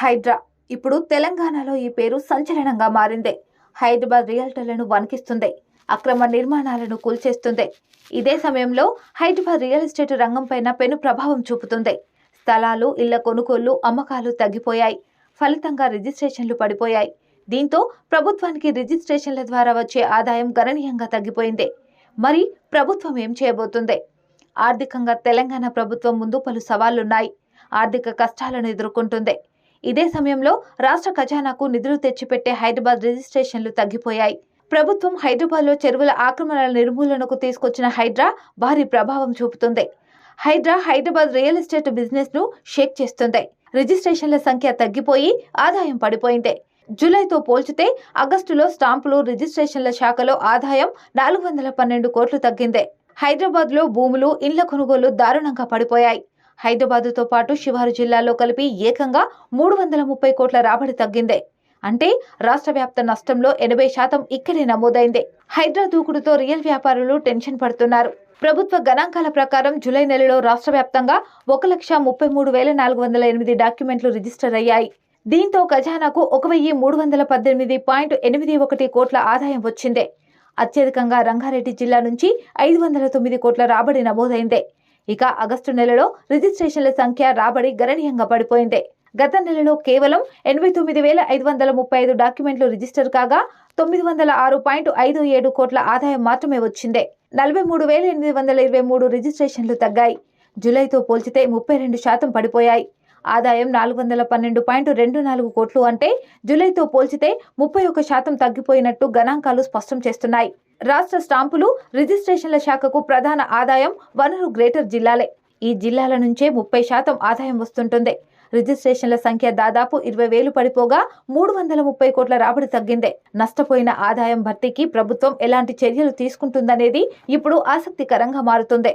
హైడ్రా. ఇప్పుడు తెలంగాణలో ఈ పేరు సంచలనంగా మారింది. హైదరాబాద్ రియల్టర్లను వణికిస్తుంది. అక్రమ నిర్మాణాలను కూల్చేస్తుంది. ఇదే సమయంలో హైదరాబాద్ రియల్ ఎస్టేట్ రంగంపైన పెను ప్రభావం చూపుతుంది. స్థలాలు ఇళ్ళ కొనుగోళ్ళు అమ్మకాలు తగ్గిపోయాయి. ఫలితంగా రిజిస్ట్రేషన్లు పడిపోయాయి. దీంతో ప్రభుత్వానికి రిజిస్ట్రేషన్ల ద్వారా వచ్చే ఆదాయం గణనీయంగా తగ్గిపోయింది. మరి ప్రభుత్వం ఏం చేయబోతుంది? ఆర్థికంగా తెలంగాణ ప్రభుత్వం ముందు పలు సవాళ్ళున్నాయి. ఆర్థిక కష్టాలను ఎదుర్కొంటుంది. ఇదే సమయంలో రాష్ట్ర ఖజానాకు నిధులు తెచ్చిపెట్టే హైదరాబాద్ రిజిస్ట్రేషన్లు తగ్గిపోయాయి. ప్రభుత్వం హైదరాబాద్లో చెరువుల ఆక్రమణల నిర్మూలనకు తీసుకొచ్చిన హైడ్రా భారీ ప్రభావం చూపుతుంది. హైడ్రా హైదరాబాద్ రియల్ ఎస్టేట్ బిజినెస్ను షేక్ చేస్తుంది. రిజిస్ట్రేషన్ల సంఖ్య తగ్గిపోయి ఆదాయం పడిపోయింది. జూలైతో పోల్చితే ఆగస్టులో స్టాంపులు రిజిస్ట్రేషన్ల శాఖలో ఆదాయం నాలుగు వందల పన్నెండు కోట్లు తగ్గింది. హైదరాబాద్లో భూములు ఇండ్ల కొనుగోలు దారుణంగా పడిపోయాయి. హైదరాబాదుతో పాటు శివారు జిల్లాలో కలిపి ఏకంగా మూడు వందల ముప్పై కోట్ల రాబడి తగ్గింది. అంటే రాష్ట్ర వ్యాప్త నష్టంలో ఎనభై శాతం ఇక్కడే నమోదైంది. హైడ్రా దూకుడుతో రియల్ వ్యాపారులు టెన్షన్ పడుతున్నారు. ప్రభుత్వ గణాంకాల ప్రకారం జూలై నెలలో రాష్ట్ర వ్యాప్తంగా ఒక లక్ష ముప్పై మూడు వేల నాలుగు వందల ఎనిమిది డాక్యుమెంట్లు రిజిస్టర్ అయ్యాయి. దీంతో ఖజానాకు ఒక వెయ్యి మూడు వందల పద్దెనిమిది పాయింట్ ఎనిమిది ఒకటి కోట్ల ఆదాయం వచ్చింది. అత్యధికంగా రంగారెడ్డి జిల్లా నుంచి ఐదు వందల తొమ్మిది కోట్ల రాబడి నమోదైంది. ఇక ఆగస్టు నెలలో రిజిస్ట్రేషన్ల సంఖ్య రాబడి గణనీయంగా పడిపోయింది. గత నెలలో కేవలం ఎనభై తొమ్మిది వేల ఐదు వందల ముప్పై ఐదు డాక్యుమెంట్లు రిజిస్టర్ కాగా తొమ్మిది వందల ఆరు పాయింట్ ఐదు ఏడు కోట్ల ఆదాయం మాత్రమే వచ్చింది. నలభై మూడు వేల ఎనిమిది వందల ఇరవై మూడు రిజిస్ట్రేషన్లు తగ్గాయి. జూలైతో పోల్చితే ముప్పై రెండు శాతం పడిపోయాయి. ఆదాయం నాలుగు వందల పన్నెండు పాయింట్ రెండు నాలుగు కోట్లు అంటే జూలైతో పోల్చితే ముప్పై ఒక శాతం తగ్గిపోయినట్టు గణాంకాలు స్పష్టం చేస్తున్నాయి. రాష్ట్ర స్టాంపులు రిజిస్ట్రేషన్ల శాఖకు ప్రధాన ఆదాయం వనరు గ్రేటర్ జిల్లాలే. ఈ జిల్లాల నుంచే ముప్పై శాతం ఆదాయం వస్తుంటుంది. రిజిస్ట్రేషన్ల సంఖ్య దాదాపు ఇరవై వేలు పడిపోగా మూడు వందల ముప్పై కోట్ల రాబడి తగ్గిందే. నష్టపోయిన ఆదాయం భర్తీకి ప్రభుత్వం ఎలాంటి చర్యలు తీసుకుంటుందనేది ఇప్పుడు ఆసక్తికరంగా మారుతుంది.